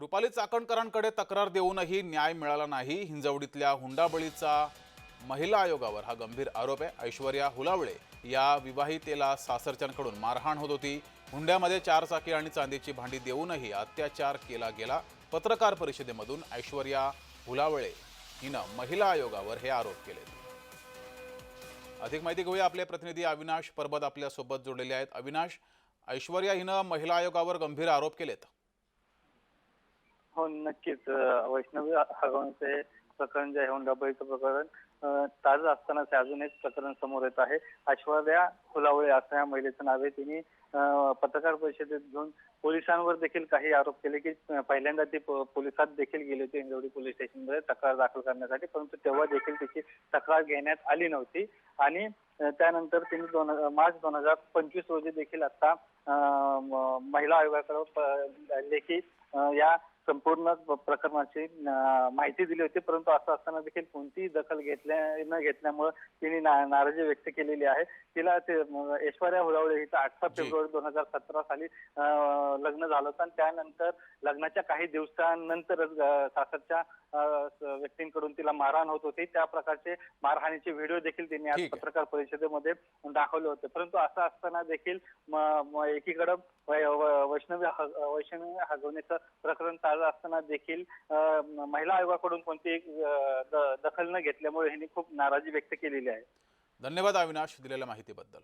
रुपाली चाकणकरांकडे तक्रार देऊनही न्याय मिळाला नाही. हिंजवडीतल्या हुंडाबळीचा महिला आयोगावर हा गंभीर आरोप आहे. ऐश्वर्या हुलावळे या विवाहितेला सासरच्यांकडून मारहाण होत होती. हुंड्यामध्ये चार चाकी आणि चांदीची भांडी देऊनही अत्याचार केला गेला. पत्रकार परिषदेमधून ऐश्वर्या हुलावळे हिनं महिला आयोगावर हे आरोप केले. अधिक माहिती घेऊया आपले प्रतिनिधी अविनाश परबत आपल्यासोबत जोडलेले आहेत. अविनाश ऐश्वर्या हिनं महिला आयोगावर गंभीर आरोप केलेत. हो नक्कीच. अं, वैष्णवी हगवणचे प्रकरण जे आहे हुंडाबळीचं प्रकरण ताजं असतानाच हे अजून एक प्रकरण समोर येत आहे. ऐश्वर्या फुलावळे असं या महिलेचं नाव आहे. तिने अं, पत्रकार परिषदेत घेऊन पोलिसांवर देखील काही आरोप केले की अं, पहिल्यांदा ती पो पोलिसात देखील गेली होती हिंजवडी पोलीस स्टेशनमध्ये तक्रार दाखल करण्यासाठी परंतु तेव्हा देखील तिची तक्रार घेण्यात आली नव्हती. आणि अं, त्यानंतर तिने दोन मार्च दोन हजार पंचवीस रोजी देखील आता अं, म- महिला आयोगाकडे प- लेखी अं, या संपूर्ण प्रकरणाची माहिती दिली होती परंतु असं असताना देखील कोणतीही दखल घेतल्या न घेतल्यामुळे तिने नाराजी व्यक्त केलेली आहे तिला ते ऐश्वर्या हुलावळे हिचं अठरा. फेब्रुवारी दोन हजार सतरा साली लग्न झालं होतं आणि त्यानंतर लग्नाच्या काही दिवसांनंतरच सासरच्या व्यक्तींकडून तिला मारहाण होत होती त्या प्रकारचे मारहाणीचे व्हिडिओ देखील तिने आज. पत्रकार परिषदेमध्ये दाखवले होते परंतु असं असताना देखील एकीकडं वैष्णवी वैष्णवी हगवणीचं प्रकरण आज असताना देखील अं, महिला आयोगाकडून कोणती द- दखल न घेतल्यामुळे ह्यांनी खूप नाराजी व्यक्त केलेली आहे. धन्यवाद अविनाश दिलेल्या माहितीबद्दल.